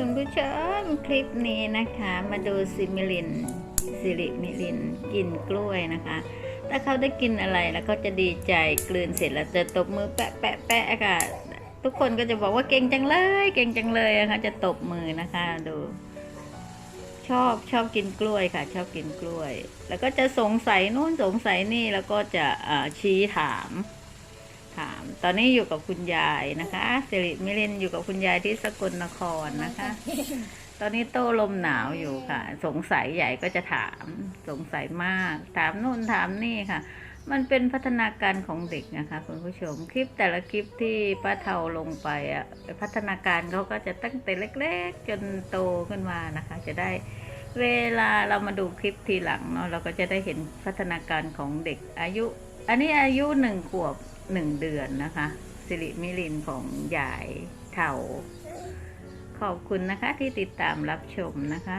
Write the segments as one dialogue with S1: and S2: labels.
S1: คุณผู้ชมคลิปนี้นะคะ มาดูซิมิลินสิริมิลินกินกล้วยนะคะ ถ้าเขาได้กินอะไรแล้วก็จะดีใจกลืนเสร็จแล้วจะตบมือแปะแปะแปะค่ะ ทุกคนก็จะบอกว่าเก่งจังเลย เก่งจังเลยนะคะจะตบมือนะคะดู ชอบชอบกินกล้วยค่ะ ชอบกินกล้วย แล้วก็จะสงสัยนู่นสงสัยนี่แล้วก็จะชี้ถาม ถาม ตอนนี้อยู่กับคุณยายนะคะสิริมิลินอยู่กับคุณยายที่สกลนครนะคะ ตอนนี้โต้ลมหนาวอยู่ค่ะ สงสัยใหญ่ก็จะถาม สงสัยมาก ถามนู่นถามนี่ค่ะ มันเป็นพัฒนาการของเด็กนะคะคุณผู้ชม คลิปแต่ละคลิปที่ป้าเทาลงไปอะพัฒนาการเขาก็จะตั้งแต่เล็ก ๆ จนโตขึ้นมานะคะ จะได้เวลาเรามาดูคลิปทีหลังเนาะเราก็จะได้เห็นพัฒนาการของเด็กอายุ อันนี้อายุหนึ่งขวบ หนึ่งเดือนนะคะ สิริมิลินของยายเทาขอบคุณนะคะที่ติดตามรับชมนะคะ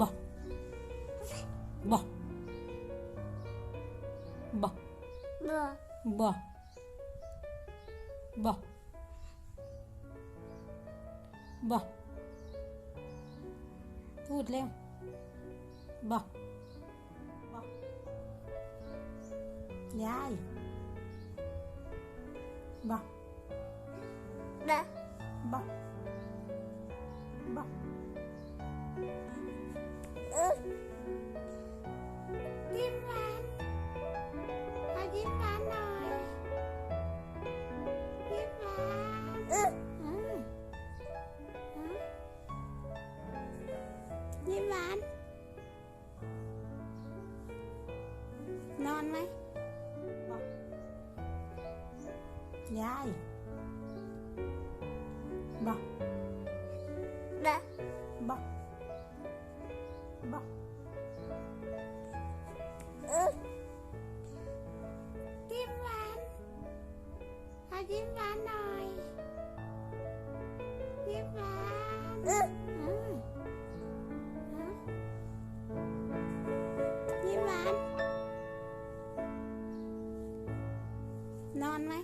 S2: บ่บ่บ่
S3: บ่
S2: บ่บ่ บ่พูดเร็วบ่บ่ยายบ่
S3: ดะ
S2: บ่บ่
S3: เออยิ้ม ยิ้มหวานนอน
S2: ไหมบ่ยา
S3: นอนไหม